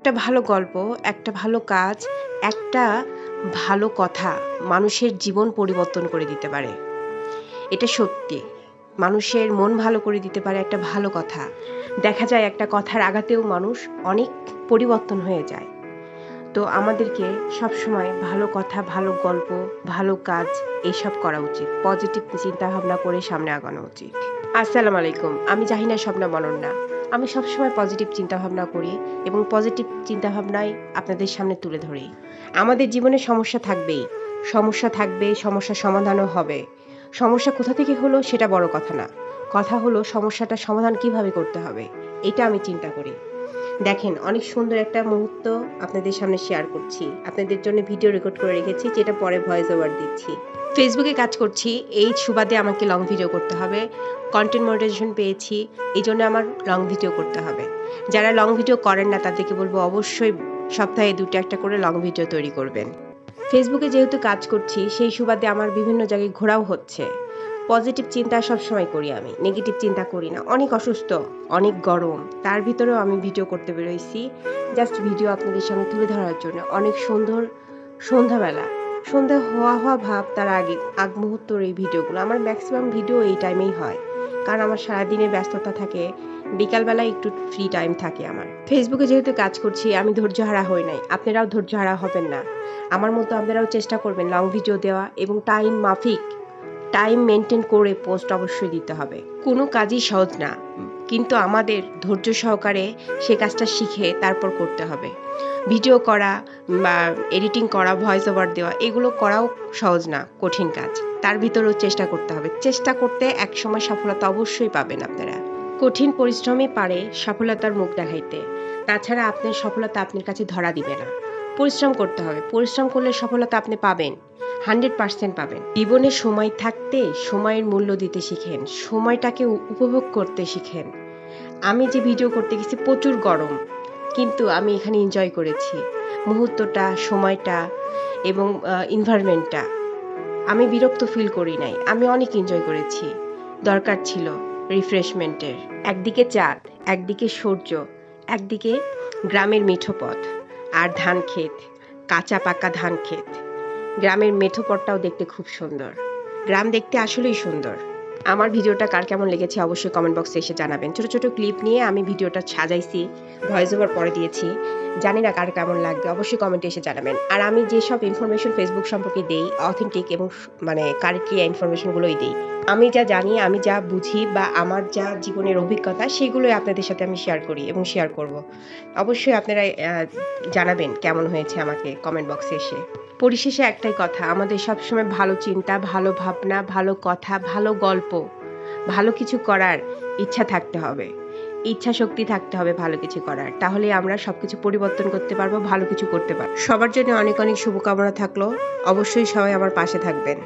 একটা ভালো গল্প, একটা ভালো কাজ, একটা ভালো কথা মানুষের জীবন পরিবর্তন করে দিতে পারে। এটা সত্যি। মানুষের মন ভালো করে দিতে পারে একটা ভালো কথা। দেখা যায় একটা কথার আঘাতেও মানুষ অনেক পরিবর্তন হয়ে যায়। তো আমাদেরকে সবসময় ভালো কথা, ভালো গল্প, ভালো কাজ এসব করা উচিত। পজিটিভ চিন্তাভাবনা করে সামনে আগানো উচিত। আসসালামু আলাইকুম। আমি জাহিনা স্বপ্না অনন্যা। আমি সবসময় পজিটিভ চিন্তাভাবনা করি এবং পজিটিভ চিন্তাভাবনাই আপনাদের সামনে তুলে ধরি। আমাদের জীবনে সমস্যা থাকবেই। সমস্যা থাকবে, সমস্যার সমাধানও হবে। সমস্যা কোথা থেকে হলো সেটা বড় কথা না। কথা হলো সমস্যাটা সমাধান কীভাবে করতে হবে। এটা আমি চিন্তা করি। দেখেন, অনেক সুন্দর একটা মুহূর্ত আপনাদের সামনে শেয়ার করছি। আপনাদের জন্য ভিডিও রেকর্ড করে রেখেছি, যেটা পরে ভয়েস ওভার দিচ্ছি। ফেসবুকে কাজ করছি, এই সুবাদে আমাকে লং ভিডিও করতে হবে। কন্টেন্ট মনিটাইজেশন পেয়েছি। এই জন্য আমার লং ভিডিও করতে হবে। যারা লং ভিডিও করেন না, তাদেরকে বলব অবশ্যই সপ্তাহে ২ টা একটা করে লং ভিডিও তৈরি করবেন। ফেসবুকে যেহেতু কাজ করছি, সেই সুবাদে আমার বিভিন্ন জায়গায় ঘোরাও হচ্ছে। পজিটিভ চিন্তা সবসময় করি আমি। নেগেটিভ চিন্তা করি না। অনেক অসুস্থ, অনেক গরম। তার ভিতরেও আমি ভিডিও করতে বেরোইছি। জাস্ট ভিডিও আপনাদের সামনে তুলে ধরার জন্য। অনেক সুন্দর সন্ধ্যাবেলা। সন্ধ্যা হওয়া, হওয়া ভাব তার আগে আগ মুহূর্তর এই ভিডিওগুলো। আমার ম্যাক্সিমাম ভিডিও এই টাইমেই হয়। কারণ আমার সারাদিনের ব্যস্ততা থাকে। বিকালবেলা একটু ফ্রি টাইম থাকে আমার। ফেসবুকে যেহেতু কাজ করছি আমি ধৈর্য হারা হই নাই। আপনারাও ধৈর্যহারা হবেন না। আমার মতো আপনারাও চেষ্টা করবেন লং ভিডিও দেওয়া এবং টাইম মাফিক টাইম মেনটেন করে পোস্ট অবশ্যই দিতে হবে। কোনো কাজই সহজ না। কিন্তু আমাদের ধৈর্য সহকারে সে কাজটা শিখে তারপর করতে হবে। ভিডিও করা বা এডিটিং করা, ভয়েস ওভার দেওয়া এগুলো করাও সহজ না, কঠিন কাজ। তার ভিতরেও চেষ্টা করতে হবে। চেষ্টা করতে একসময় সফলতা অবশ্যই পাবেন আপনারা। কঠিন পরিশ্রমে পারে সফলতার মুখ দেখাইতে। তাছাড়া আপনার সফলতা আপনার কাছে ধরা দিবে না। পরিশ্রম করতে হবে। পরিশ্রম করলে সফলতা আপনি পাবেন। 100% পাবেন। জীবনে সময় থাকতে সময়ের মূল্য দিতে শিখেন। সময়টাকে উপভোগ করতে শিখেন। আমি যে ভিডিও করতে গেছি প্রচুর গরম। কিন্তু আমি এখানে এনজয় করেছি। মুহূর্তটা, সময়টা এবং আ এনভায়রনমেন্টটা। আমি বিরক্ত ফিল করি নাই। আমি অনেক এনজয় করেছি। দরকার ছিল রিফ্রেশমেন্টের। একদিকে চাঁদ, একদিকে সূর্য, একদিকে গ্রামের মিঠো পথ আর ধান ক্ষেত, কাঁচা পাকা ধান ক্ষেত। গ্রামের মেঠো পথটাও দেখতে খুব সুন্দর। গ্রাম দেখতে আসলেই সুন্দর। আমার ভিডিওটা কার কেমন লেগেছে অবশ্যই কমেন্ট বক্সে এসে জানাবেন। ছোট, ছোট ক্লিপ নিয়ে আমি ভিডিওটা সাজাইছি। ভয়েস ওভার পরে দিয়েছি। জানি না কার কেমন লাগবে অবশ্যই কমেন্টে এসে জানাবেন। আর আমি যেসব ইনফরমেশন ফেসবুক সম্পর্কে দেই অথেন্টিক এবং মানে কারেক্টলি ইনফরমেশনগুলোই দেই। আমি যা জানি, আমি যা বুঝি বা আমার যা জীবনের অভিজ্ঞতা সেগুলোই আপনাদের সাথে আমি শেয়ার করি এবং শেয়ার করব। অবশ্যই আপনারা জানাবেন কেমন হয়েছে আমাকে কমেন্ট বক্সে এসে। পরিশেষে একটাই কথা আমাদের সবসময় ভালো চিন্তা, ভালো ভাবনা, ভালো কথা, ভালো গল্প, ভালো কিছু করার ইচ্ছা থাকতে হবে। ইচ্ছা শক্তি থাকতে হবে ভালো কিছু করার। তাহলে আমরা সবকিছু পরিবর্তন করতে পারব, ভালো কিছু করতে পারব। সবার জন্য অনেক, অনেক শুভকামনা থাকল। অবশ্যই সবাই আমার পাশে থাকবেন।